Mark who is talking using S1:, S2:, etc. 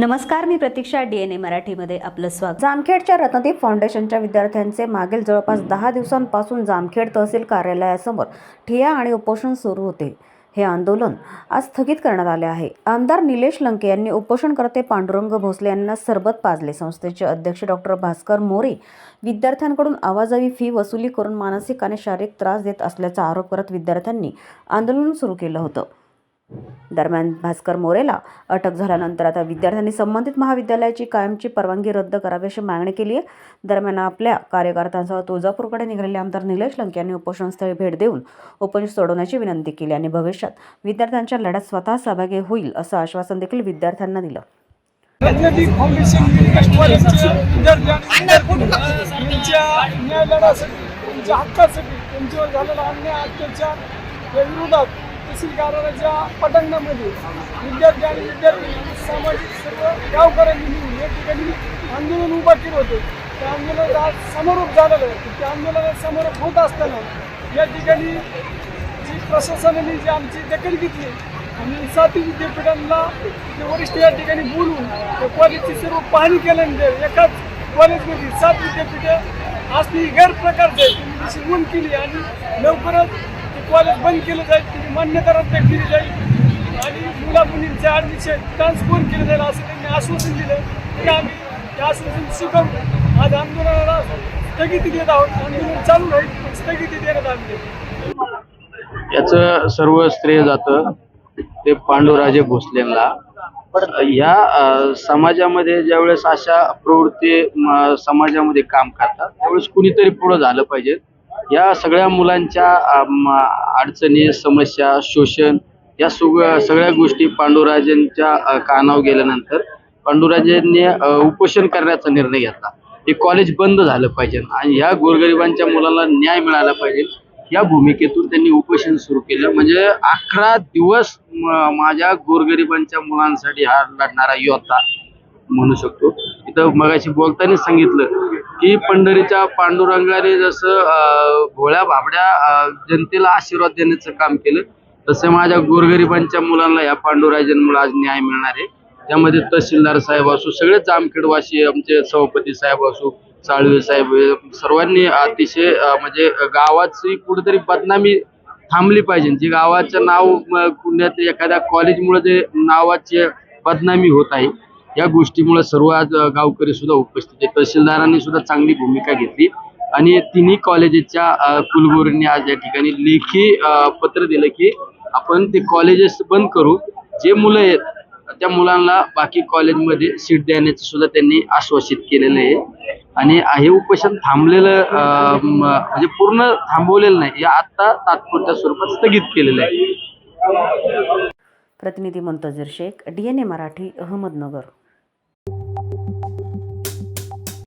S1: नमस्कार मी प्रतीक्षा D N ए मराठीमध्ये आपलं स्वागत.
S2: जामखेडच्या रत्नदीप फाउंडेशनच्या विद्यार्थ्यांचे मागील जवळपास दहा दिवसांपासून जामखेड तहसील कार्यालयासमोर ठिया आणि उपोषण सुरू होते. हे आंदोलन आज स्थगित करण्यात आले आहे. आमदार निलेश लंके यांनी उपोषणकर्ते पांडुरंग भोसले यांना सरबत पाजले. संस्थेचे अध्यक्ष डॉक्टर भास्कर मोरे विद्यार्थ्यांकडून आवाजावी फी वसुली करून मानसिक आणि शारीरिक त्रास देत असल्याचा आरोप करत विद्यार्थ्यांनी आंदोलन सुरू केलं होतं. दरम्यान भास्कर मोरेला अटक झाल्यानंतर आता विद्यार्थ्यांनी संबंधित महाविद्यालयाची कायमची परवानगी रद्द करावी अशी मागणी केली आहे. दरम्यान आपल्या कार्यकर्त्यांसह तुळजापूरकडे निघालेले आमदार निलेश लंके यांनी उपोषणस्थळी भेट देऊन उपोषण सोडवण्याची विनंती केली आणि भविष्यात विद्यार्थ्यांच्या लढ्यात स्वतः सहभागी होईल असं आश्वासन देखील विद्यार्थ्यांना दिलं.
S3: विरोधात तहसील कार्यालयाच्या पटांगणामध्ये विद्यार्थी आणि विद्यार्थी सामाजिक सर्व गावकऱ्यांनी मिळून या ठिकाणी आंदोलन उभा केलं होतं. त्या आंदोलनात आज समारोप झालेलं आहे. त्या आंदोलनात समारोप होत असताना या ठिकाणी जी प्रशासनाने जी आमची दखल घेतली आणि साती विद्यापीठांना ते वरिष्ठ या ठिकाणी बोलून त्या कॉलेजची सर्व पाहणी केल्यानंतर एकाच कॉलेजमध्ये सात विद्यापीठं आज ती गैरप्रकारचं तुम्ही तशी नोंद केली आणि लवकरच कॉलेज बंद केलं जाईल त्याची मान्यता रद्द केली जाईल. आणि मुला मुलींचे ॲडमिशन ट्रान्सफर केलं जाईल असं त्यांनी आश्वासन दिलं. की आम्ही ते आश्वासन स्वीकारून आज आंदोलनाला स्थगिती देत आहोत. आंदोलन चालू राहील स्थगिती देण्यात आली आहे.
S4: याचं सर्व श्रेय जातं ते पांडुराजे भोसलेंना. या समाजामध्ये ज्यावेळेस अशा प्रवृत्ती समाजामध्ये काम करतात त्यावेळेस कुणीतरी पुढं झालं पाहिजे. या सगळ्या मुलांच्या अडचणी समस्या शोषण या सुग सगळ्या गोष्टी पांडुराजेंच्या कानावर गेल्यानंतर पांडुराजेंनी उपोषण करण्याचा निर्णय घेतला. हे कॉलेज बंद झालं पाहिजे आणि ह्या गोरगरिबांच्या मुलाला न्याय मिळाला पाहिजे. या भूमिकेतून त्यांनी उपोषण सुरू केलं. म्हणजे अकरा दिवस माझ्या गोरगरिबांच्या मुलांसाठी हा लढणारा योद्धा म्हणू शकतो. इथं मगाशी बोलताना सांगितलं की पंढरीच्या पांडुरंगाने जसं भोळ्या भाबड्या जनतेला आशीर्वाद देण्याचं काम केलं तसं माझ्या गोरगरिबांच्या मुलांना या पांडुराजांमुळे आज न्याय मिळणार आहे. त्यामध्ये तहसीलदार साहेब असो सगळे जामखेडवासी आमचे सभापती साहेब असो साळवे साहेब सर्वांनी अतिशय म्हणजे गावाची कुठेतरी बदनामी थांबली पाहिजे. जी गावाचं नाव पुण्यात एखाद्या कॉलेजमुळे जे नावाची बदनामी होत आहे या गोष्टीमुळे सर्व आज गावकरी सुद्धा उपस्थित आहेत. तहसीलदारांनी सुद्धा चांगली भूमिका घेतली. आणि तिन्ही कॉलेजेसच्या कुलगुरूंनी आज या ठिकाणी लेखी पत्र दिलं की आपण ते कॉलेजेस बंद करू. जे मुलं आहेत त्या मुलांना बाकी कॉलेजमध्ये सीट देण्याचं सुद्धा त्यांनी आश्वासित केलेलं आहे. आणि हे उपोषण थांबलेलं म्हणजे पूर्ण थांबवलेलं नाही हे आता तात्पुरत्या स्वरूपात स्थगित केलेलं आहे.
S2: प्रतिनिधी Muntajir Shaikh D N A Marathi Ahmednagar.